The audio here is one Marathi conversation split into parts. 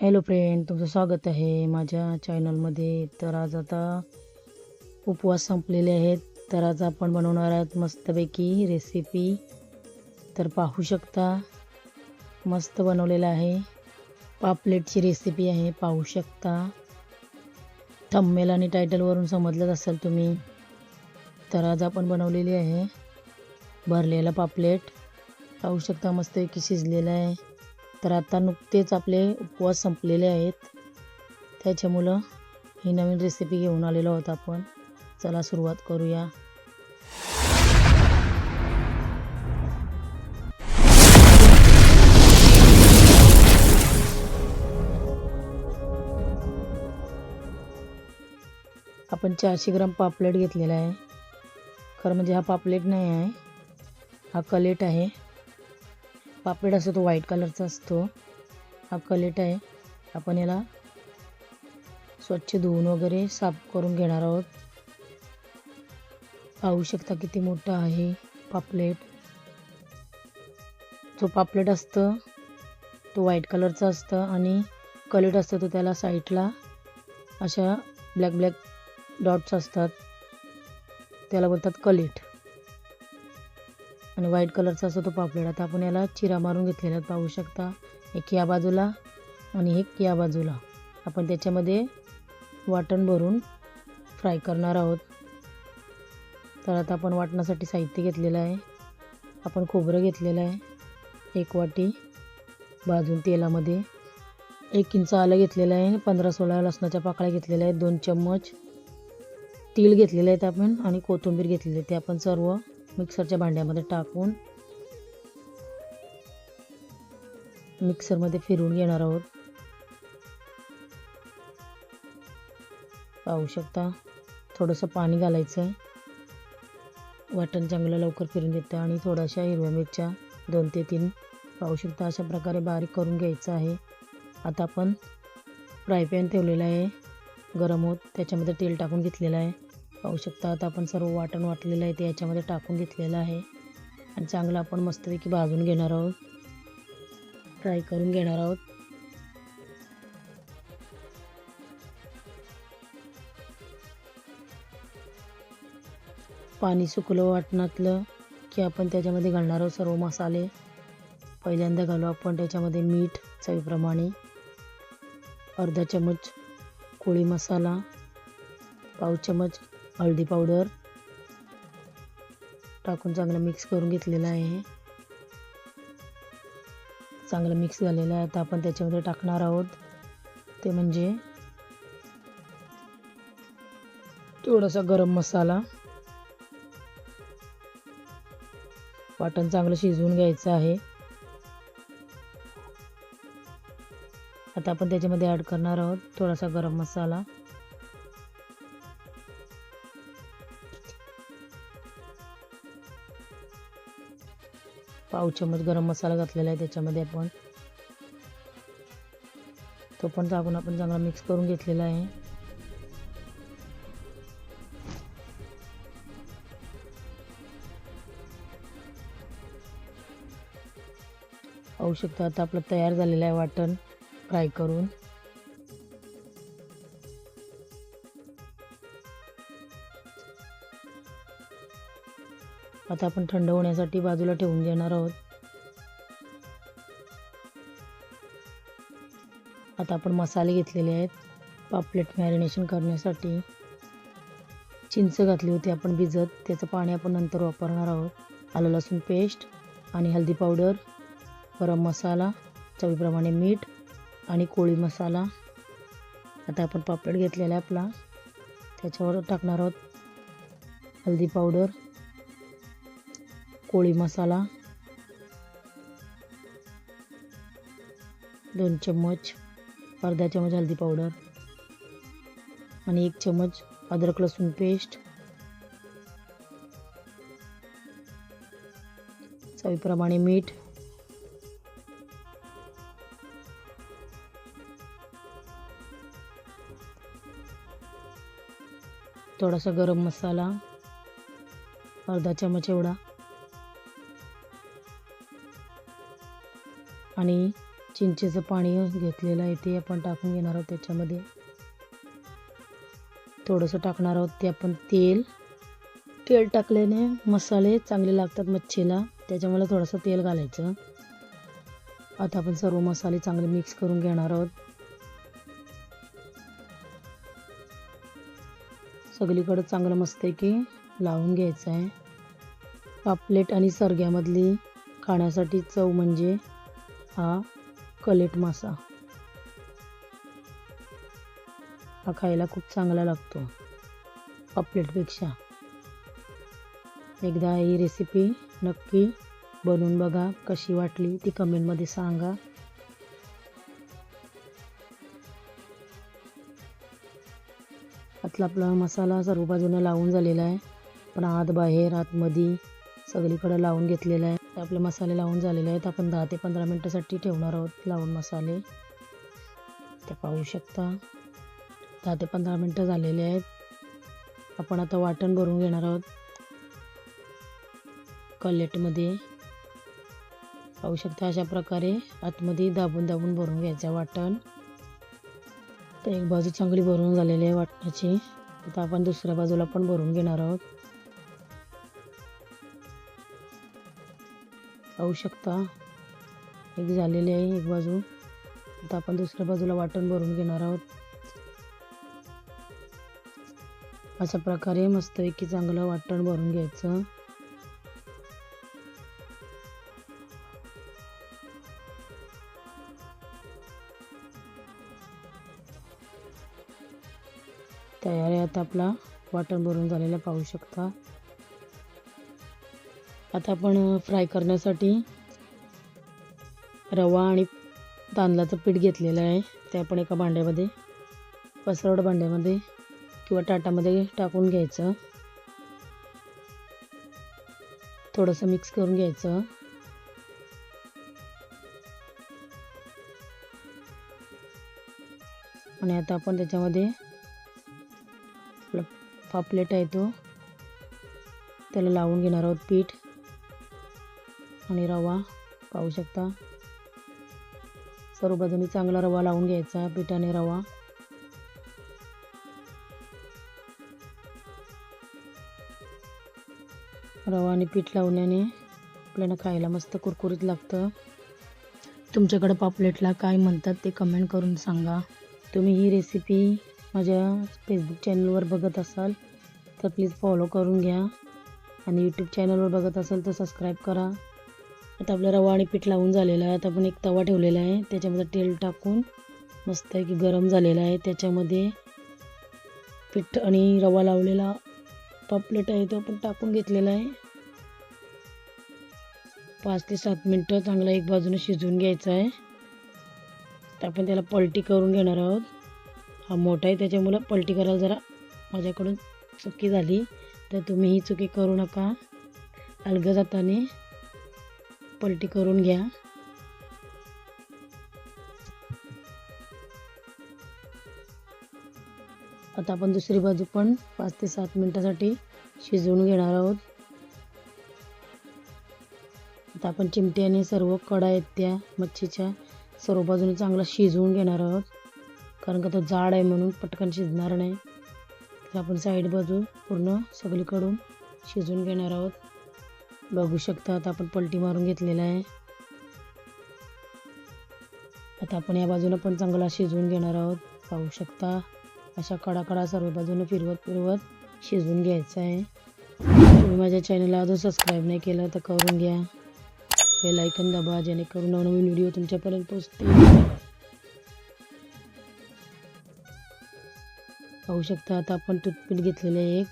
हॅलो फ्रेंड तुमचं स्वागत आहे माझ्या चॅनलमध्ये तर आज आता उपवास संपलेले आहेत. तर आज आपण बनवणार आहोत मस्तपैकी रेसिपी तर पाहू शकता मस्त बनवलेलं आहे. पापलेटची रेसिपी आहे पाहू शकता. थंबेल आणि टायटलवरून समजलंच असाल तुम्ही. तर आज आपण बनवलेली आहे भरलेला पापलेट. पाहू शकता मस्तपैकी शिजलेलं आहे. तर आता नुकतेच आपले उपवास संपलेले आहेत. त्याच्यामुळं ही नवीन रेसिपी घेऊन आलेलो आहोत आपण. चला सुरुवात करूया. आपण चारशे ग्राम पापलेट घेतलेला आहे. खरं म्हणजे हा पापलेट नाही आहे. हा कलेट आहे. पापलेट असतो तो व्हाईट कलरचा असतो. हा कलेट आहे. आपण याला स्वच्छ धुवून वगैरे साफ करून घेणार आहोत. पाहू शकता किती मोठा आहे पापलेट. जो पापलेट असतं तो व्हाईट कलरचा असतं आणि कलेट असतं तो त्याला साईडला अशा ब्लॅक ब्लॅक डॉट्स असतात. त्याला बोलतात कलेट. आणि व्हाईट कलरचा असतो तो पापलेट. आता आपण याला चिरा मारून घेतलेला आहे, पाहू शकता. एक या बाजूला आणि एक या बाजूला. आपण त्याच्यामध्ये वाटण भरून फ्राय करणार आहोत. तर आता आपण वाटणासाठी साहित्य घेतलेलं आहे. आपण खोबरं घेतलेलं आहे. एक वाटी भाजून तेलामध्ये. एक इंच आलं घेतलेलं आहे. पंधरा सोळा लसणाच्या पाकळ्या घेतलेल्या आहेत. दोन चम्मच. तीळ घेतलेले आहेत आपण आणि कोथिंबीर घेतलेली आहे. ते आपण सर्व मिक्सरच्या भांड्यामध्ये टाकून मिक्सरमध्ये फिरून घेणार आहोत. पाहू शकता थोडंसं पाणी घालायचं आहे. वाटण चांगलं लवकर फिरून देतं आणि थोड्याशा हिरव्या मिरच्या दोन ते तीन पाहू शकता अशा प्रकारे बारीक करून घ्यायचं आहे. आता आपण फ्राय पॅन ठेवलेला आहे. गरम होत त्याच्यामध्ये तेल टाकून घेतलेलं आहे. पाहू शकता. आता आपण सर्व वाटण वाटलेलं आहे ते याच्यामध्ये टाकून घेतलेलं आहे. आणि चांगलं आपण मस्तपैकी भाजून घेणार आहोत. फ्राय करून घेणार आहोत. पाणी सुकलं वाटणातलं की आपण त्याच्यामध्ये घालणार आहोत सर्व मसाले. पहिल्यांदा घालू आपण त्याच्यामध्ये मीठ चवीप्रमाणे. अर्धा चमच कोळी मसाला पाव चमच हळदी पावडर टाकून चांगलं मिक्स करून घेतलेलं आहे. चांगलं मिक्स झालेलं आहे. आता आपण त्याच्यामध्ये टाकणार आहोत. ते म्हणजे थोडासा गरम मसाला. वाटण चांगलं शिजवून घ्यायचं आहे. आता आपण त्याच्यामध्ये ॲड करणार आहोत थोडासा गरम मसाला. पाव चमच गरम मसाला घातलेला आहे त्याच्यामध्ये आपण तो पण टाकून आपण चांगला मिक्स करून घेतलेला आहे. पाहू शकता आता आपलं तयार झालेलं आहे वाटण फ्राय करून. आता आपण थंड होण्यासाठी बाजूला ठेवून देणार आहोत. आता आपण मसाले घेतलेले आहेत. पापलेट मॅरिनेशन करण्यासाठी चिंच घातली होती आपण भिजत. त्याचं पाणी आपण नंतर वापरणार आहोत. आलं लसूण पेस्ट आणि हल्दी पावडर गरम मसाला चवीप्रमाणे मीठ आणि कोळी मसाला. आता आपण पापलेट घेतलेला आहे आपला. त्याच्यावर टाकणार आहोत हल्दी पावडर कोळी मसाला दोन चम्मच अर्धा चम्मच हळदी पावडर आणि एक चम्मच अद्रक लसूण पेस्ट. चवीप्रमाणे मीठ. थोडासा गरम मसाला अर्धा चमच एवढा. आणि चिंचेचं पाणी घेतलेलं आहे ते आपण टाकून घेणार आहोत त्याच्यामध्ये. थोडंसं टाकणार आहोत ते आपण तेल. तेल टाकल्याने मसाले चांगले लागतात मच्छीला त्याच्यामुळे थोडंसं तेल घालायचं. आता आपण सर्व मसाले चांगले मिक्स करून घेणार आहोत. सगळीकडं चांगलं मस्त आहे की लावून घ्यायचं आहे. पापलेट आणि सरग्यामधली खाण्यासाठी चव म्हणजे हा कलेट मासा. हा खायला खूप चांगला लागतो पापलेटपेक्षा एकदा ही रेसिपी नक्की बनवून बघा कशी वाटली ती कमेंटमध्ये सांगा. आतला आपला मसाला सर्व बाजूनं लावून झालेला आहे पण आत बाहेर आतमध्ये सगळीकडे लावून घेतलेला आहे. तर आपले मसाले लावून झालेले आहेत. आपण दहा ते पंधरा मिनटासाठी ठेवणार आहोत लावून मसाले. ते पाहू शकता. दहा ते पंधरा मिनटं झालेले आहेत. आपण आता वाटण भरून घेणार आहोत. कलेटमध्ये. पाहू शकता अशा प्रकारे आतमध्ये दाबून दाबून भरून घ्यायचं वाटण. तर एक बाजू चांगली भरून झालेली आहे वाटणाची. आता आपण दुसऱ्या बाजूला पण भरून घेणार आहोत. पाहू शकता. एक झालेली आहे एक बाजू. आता आपण दुसऱ्या बाजूला वाटण भरून घेणार आहोत. अशा प्रकारे मस्तपैकी चांगलं वाटण भरून घ्यायचं. तयार आहे आता आपला वाटण भरून झालेलं पाहू शकता. आता आपण फ्राय करण्यासाठी रवा आणि तांदळाचं पीठ घेतलेलं आहे. ते आपण एका भांड्यामध्ये पसरवड भांड्यामध्ये किंवा टाटामध्ये टाकून घ्यायचं. थोडंसं मिक्स करून घ्यायचं. आणि आता आपण त्याच्यामध्ये आपला पापलेट आहे तो त्याला लावून घेणार आहोत पीठ. आणि रवा पाहू शकता? सर्व बाजूनी चांगला रवा लावून घ्यायचा पिठाने रवा. रवा आणि पीठ लावण्याने आपल्याला खायला मस्त कुरकुरीत लागतं. तुमच्याकडं पापलेटला काय म्हणतात ते कमेंट करून सांगा. तुम्ही ही रेसिपी माझ्या फेसबुक चॅनलवर बघत असाल तर प्लीज फॉलो करून घ्या. आणि यूट्यूब चॅनलवर बघत असाल तर सबस्क्राईब करा. आता आपला रवा आणि पीठ लावून झालेला आहे. आता आपण एक तवा ठेवलेला आहे. त्याच्यामध्ये तेल टाकून मस्त एक गरम झालेला आहे. त्याच्यामध्ये पीठ आणि रवा लावलेला पापलेट आहे तो आपण टाकून घेतलेला आहे. पाच ते सात मिनटं चांगला एक बाजूने शिजवून घ्यायचा आहे. तर आपण त्याला पलटी करून घेणार आहोत. हा मोठा आहे. त्याच्यामुळं पलटी करायला जरा माझ्याकडून चुकी झाली. तर तुम्ही ही चुकी करू नका. अलगद हाताने पलटी करून घ्या. आता आपण दुसरी बाजू पण पाच ते सात मिनटासाठी शिजवून घेणार आहोत. आता आपण चिमट्याने सर्व कडा आहेत त्या मच्छीच्या सर्व बाजूने चांगला शिजवून घेणार आहोत. कारण का तो जाड आहे म्हणून पटकन शिजणार नाही. तर आपण साईड बाजू पूर्ण सगळीकडून शिजवून घेणार आहोत. बघू शकता आता आपण पलटी मारून घेतलेला आहे. आता आपण या बाजूनं पण चांगला शिजवून घेणार आहोत. पाहू शकता अशा कडाकडा सर्व बाजूनं फिरवत फिरवत शिजवून घ्यायचं आहे. तुम्ही माझ्या चॅनलला अजून सबस्क्राईब नाही केलं तर करून घ्या. बेल आयकन दाबा जेणेकरून नवनवीन व्हिडिओ तुमच्यापर्यंत पोचतील पाहू शकता आता आपण टूथपीठ घेतलेलं आहे एक.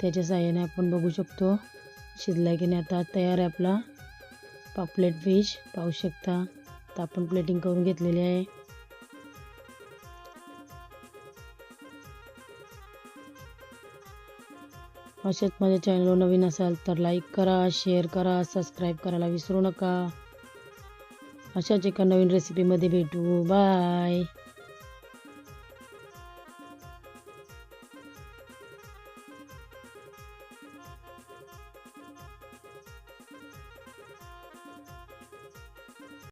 त्याच्या साह्याने आपण बघू शकतो. शिजला की नाही आता तयार आहे आपला. पापलेट फिश पाहू शकता. आता आपण प्लेटिंग करून घेतलेली आहे. असेच माझ्या चॅनलवर नवीन असाल तर लाईक करा शेअर करा सबस्क्राईब करायला विसरू नका. अशाच एका नवीन रेसिपीमध्ये भेटू. बाय